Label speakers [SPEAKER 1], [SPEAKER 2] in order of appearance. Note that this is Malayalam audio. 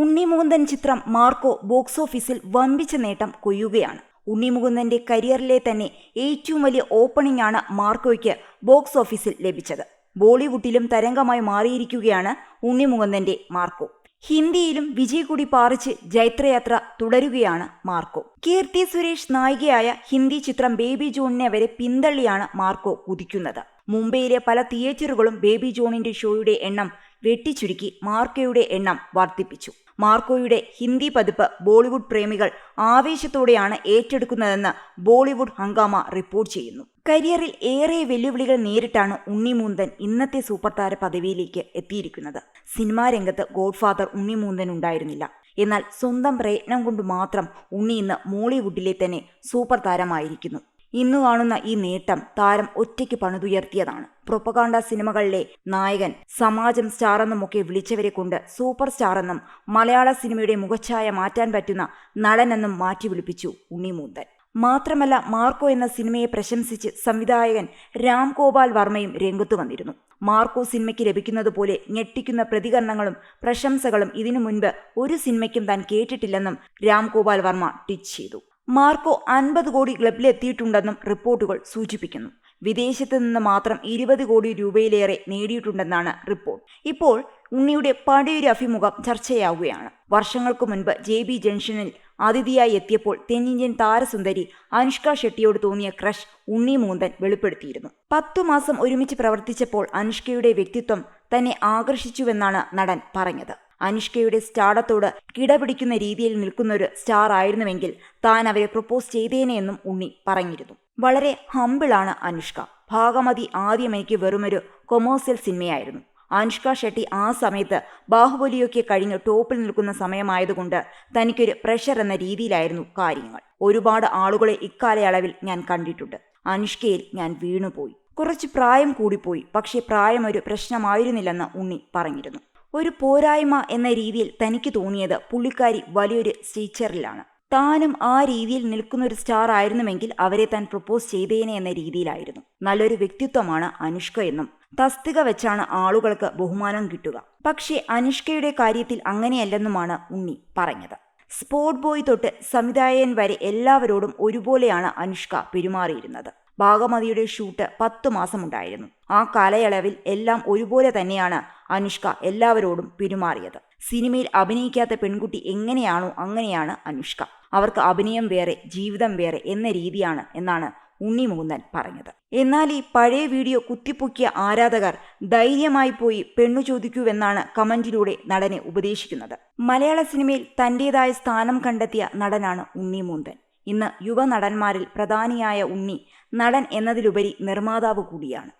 [SPEAKER 1] ഉണ്ണിമുകുന്ദൻ ചിത്രം മാർക്കോ ബോക്സ് ഓഫീസിൽ വമ്പിച്ച നേട്ടം കൊയ്യുകയാണ്. ഉണ്ണിമുകുന്ദന്റെ കരിയറിലെ തന്നെ ഏറ്റവും വലിയ ഓപ്പണിംഗ് ആണ് മാർക്കോയ്ക്ക് ബോക്സ് ഓഫീസിൽ ലഭിച്ചത്. ബോളിവുഡിലും തരംഗമായി മാറിയിരിക്കുകയാണ് ഉണ്ണിമുകുന്ദന്റെ മാർക്കോ. ഹിന്ദിയിലും വിജയ് കൂടി പാറിച്ച് ജൈത്രയാത്ര തുടരുകയാണ് മാർക്കോ. കീർത്തി സുരേഷ് നായികയായ ഹിന്ദി ചിത്രം ബേബി ജോണിനെ വരെ പിന്തള്ളിയാണ് മാർക്കോ കുതിക്കുന്നത്. മുംബൈയിലെ പല തിയേറ്ററുകളും ബേബി ജോണിന്റെ ഷോയുടെ എണ്ണം വെട്ടിച്ചുരുക്കി മാർക്കോയുടെ എണ്ണം വർദ്ധിപ്പിച്ചു. മാർക്കോയുടെ ഹിന്ദി പതിപ്പ് ബോളിവുഡ് പ്രേമികൾ ആവേശത്തോടെയാണ് ഏറ്റെടുക്കുന്നതെന്ന് ബോളിവുഡ് ഹംഗാമ റിപ്പോർട്ട് ചെയ്യുന്നു. കരിയറിൽ ഏറെ വെല്ലുവിളികൾ നേരിട്ടാണ് ഉണ്ണിമൂന്തൻ ഇന്നത്തെ സൂപ്പർ താര പദവിയിലേക്ക് എത്തിയിരിക്കുന്നത്. സിനിമാ രംഗത്ത് ഗോഡ്ഫാദർ ഉണ്ണിമൂന്തൻ ഉണ്ടായിരുന്നില്ല. എന്നാൽ സ്വന്തം പ്രയത്നം കൊണ്ട് മാത്രം ഉണ്ണി ഇന്ന് മോളിവുഡിലെ തന്നെ സൂപ്പർ താരമായിരിക്കുന്നു. ഇന്ന് കാണുന്ന ഈ നേട്ടം താരം ഒറ്റയ്ക്ക് പണിതുയർത്തിയതാണ്. പ്രൊപ്പകാണ്ട സിനിമകളിലെ നായകൻ സമാജം സ്റ്റാർ എന്നുമൊക്കെ വിളിച്ചവരെ കൊണ്ട് സൂപ്പർ സ്റ്റാർ എന്നും മലയാള സിനിമയുടെ മുഖച്ഛായ മാറ്റാൻ പറ്റുന്ന നടനെന്നും മാറ്റി വിളിപ്പിച്ചു ഉണ്ണിമൂന്തൻ. മാത്രമല്ല മാർക്കോ എന്ന സിനിമയെ പ്രശംസിച്ച് സംവിധായകൻ രാം ഗോപാൽ വർമ്മയും രംഗത്തു വന്നിരുന്നു. മാർക്കോ സിനിമയ്ക്ക് ലഭിക്കുന്നത് പോലെ ഞെട്ടിക്കുന്ന പ്രതികരണങ്ങളും പ്രശംസകളും ഇതിനു മുൻപ് ഒരു സിനിമയ്ക്കും താൻ കേട്ടിട്ടില്ലെന്നും രാം ഗോപാൽ വർമ്മ ട്വീറ്റ് ചെയ്തു. മാർക്കോ അൻപത് കോടി ക്ലബിലെത്തിയിട്ടുണ്ടെന്നും റിപ്പോർട്ടുകൾ സൂചിപ്പിക്കുന്നു. വിദേശത്ത് നിന്ന് മാത്രം ഇരുപത് കോടി രൂപയിലേറെ നേടിയിട്ടുണ്ടെന്നാണ് റിപ്പോർട്ട്. ഇപ്പോൾ ഉണ്ണിയുടെ പഴയൊരു അഭിമുഖം ചർച്ചയാവുകയാണ്. വർഷങ്ങൾക്ക് മുൻപ് ജെ ബി ജംഗ്ഷനിൽ അതിഥിയായി എത്തിയപ്പോൾ തെന്നിന്ത്യൻ താരസുന്ദരി അനുഷ്ക ഷെട്ടിയോട് തോന്നിയ ക്രഷ് ഉണ്ണി മൂന്തൻ വെളിപ്പെടുത്തിയിരുന്നു. പത്തു മാസം ഒരുമിച്ച് പ്രവർത്തിച്ചപ്പോൾ അനുഷ്കയുടെ വ്യക്തിത്വം തന്നെ ആകർഷിച്ചുവെന്നാണ് നടൻ പറഞ്ഞത്. അനുഷ്കയുടെ സ്റ്റാർഡത്തോട് കിടപിടിക്കുന്ന രീതിയിൽ നിൽക്കുന്നൊരു സ്റ്റാർ ആയിരുന്നുവെങ്കിൽ താൻ അവരെ പ്രപ്പോസ് ചെയ്തേനെയെന്നും ഉണ്ണി പറഞ്ഞിരുന്നു. വളരെ ഹമ്പിളാണ് അനുഷ്ക. ഭാഗമതി ആദ്യം എനിക്ക് വെറുമൊരു കൊമേഴ്സ്യൽ സിനിമയായിരുന്നു. അനുഷ്ക ഷെട്ടി ആ സമയത്ത് ബാഹുബലിയൊക്കെ കഴിഞ്ഞ് ടോപ്പിൽ നിൽക്കുന്ന സമയമായതുകൊണ്ട് തനിക്കൊരു പ്രഷർ എന്ന രീതിയിലായിരുന്നു കാര്യങ്ങൾ. ഒരുപാട് ആളുകളെ ഇക്കാലയളവിൽ ഞാൻ കണ്ടിട്ടുണ്ട്. അനുഷ്കയിൽ ഞാൻ വീണുപോയി. കുറച്ച് പ്രായം കൂടിപ്പോയി. പക്ഷേ പ്രായം ഒരു പ്രശ്നമായിരുന്നില്ലെന്ന് ഉണ്ണി പറഞ്ഞിരുന്നു. ഒരു പോരായ്മ എന്ന രീതിയിൽ തനിക്ക് തോന്നിയത് പുള്ളിക്കാരി വലിയൊരു സ്റ്റീച്ചറിലാണ്. താനും ആ രീതിയിൽ നിൽക്കുന്ന ഒരു സ്റ്റാർ ആയിരുന്നുവെങ്കിൽ അവരെ താൻ പ്രപ്പോസ് ചെയ്തേനെ എന്ന രീതിയിലായിരുന്നു. നല്ലൊരു വ്യക്തിത്വമാണ് അനുഷ്ക എന്നും തസ്തിക വെച്ചാണ് ആളുകൾക്ക് ബഹുമാനം കിട്ടുക. പക്ഷേ അനുഷ്കയുടെ കാര്യത്തിൽ അങ്ങനെയല്ലെന്നുമാണ് ഉണ്ണി പറഞ്ഞത്. സ്പോർട്ട് ബോയ് തൊട്ട് സംവിധായകൻ വരെ എല്ലാവരോടും ഒരുപോലെയാണ് അനുഷ്ക പെരുമാറിയിരുന്നത്. ഭാഗമതിയുടെ ഷൂട്ട് പത്തു മാസമുണ്ടായിരുന്നു ആ കാലയളവിൽ എല്ലാം ഒരുപോലെ തന്നെയാണ് അനുഷ്ക എല്ലാവരോടും പെരുമാറിയത്. സിനിമയിൽ അഭിനയിക്കാത്ത പെൺകുട്ടി എങ്ങനെയാണോ അങ്ങനെയാണ് അനുഷ്ക. അവർക്ക് അഭിനയം വേറെ ജീവിതം വേറെ എന്ന രീതിയാണ് എന്നാണ് ഉണ്ണി ഉണ്ണിമുകുന്ദൻ പറഞ്ഞത്. എന്നാൽ ഈ പഴയ വീഡിയോ കുത്തിപ്പൊക്കിയ ആരാധകർ ധൈര്യമായി പോയി പെണ്ണു ചോദിക്കൂവെന്നാണ് കമന്റിലൂടെ നടനെ ഉപദേശിക്കുന്നത്. മലയാള സിനിമയിൽ തന്റേതായ സ്ഥാനം കണ്ടെത്തിയ നടനാണ് ഉണ്ണി ഉണ്ണിമുകുന്ദൻ. ഇന്ന് യുവ നടന്മാരിൽ പ്രധാനിയായ ഉണ്ണി നടൻ എന്നതിലുപരി നിർമ്മാതാവ് കൂടിയാണ്.